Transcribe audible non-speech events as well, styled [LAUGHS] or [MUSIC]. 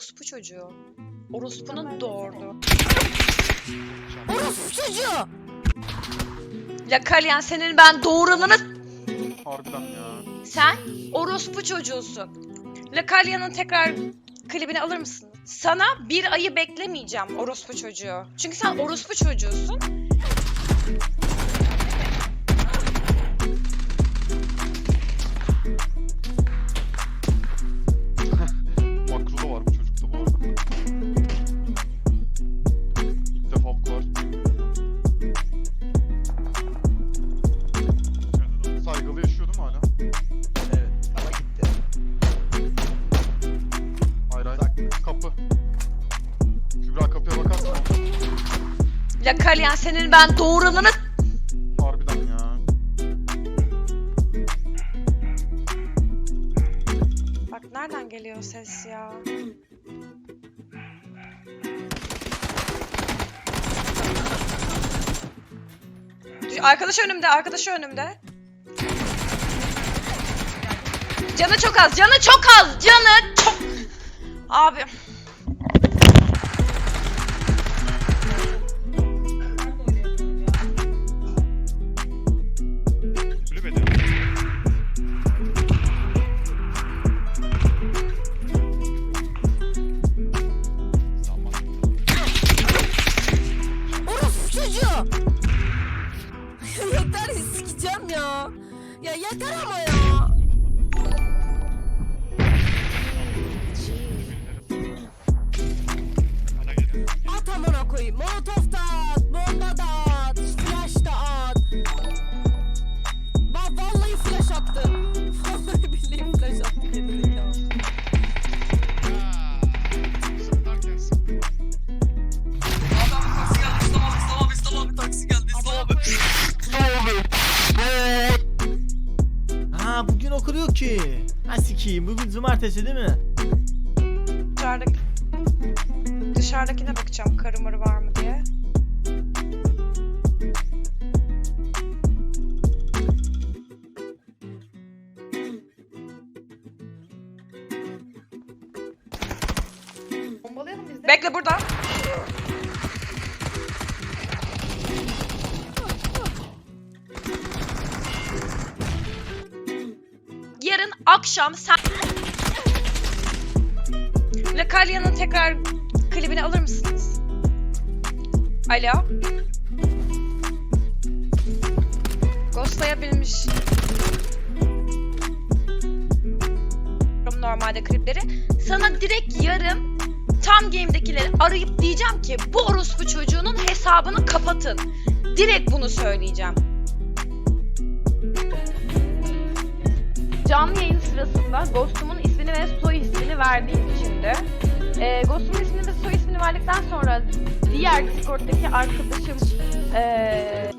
Orospu çocuğu. Orospunun doğurdu. Orospu çocuğu. Ya Kalyan senin ben doğuranını Harbiden ya. sen orospu çocuğusun. La Kalyan'ın tekrar klibini alır mısın? Sana bir ayı beklemeyeceğim orospu çocuğu. Çünkü sen orospu çocuğusun. Kapı. Kübra kapıya bakarsın. La Kalyan senin ben doğuranını Harbiden ya. Bak nereden geliyor ses ya? Arkadaş önümde, arkadaş önümde. Canı çok az, canı çok az, canı çok... Abi. [LAUGHS] Yeter sikeceğim ya. Ya yeter ama ya. Molotof da at, bomba da at, flash da at. Bak vallahi flash attı. Vallahi billahi flash attı gerizekalı. Ha bugün okul yok ki. Ha sikiyim bugün cumartesi değil mi? Dışarıdaki... Dışarıdakine bakacağım karı var mı diye. Bombalayalım biz de. Bekle burada. Yarın akşam sen... La Kalya'nın tekrar klibini alır mısınız? Alo? Ghostlayabilmiş. normalde klipleri. Sana direkt yarın tam game'dekileri arayıp diyeceğim ki bu orospu çocuğunun hesabını kapatın. Direkt bunu söyleyeceğim. Canlı yayın sırasında Ghost'umun ismini ve soy ismini verdiğim için de e, Ghost'umun ismini ve soy ismini verdikten sonra diğer Discord'daki arkadaşım e,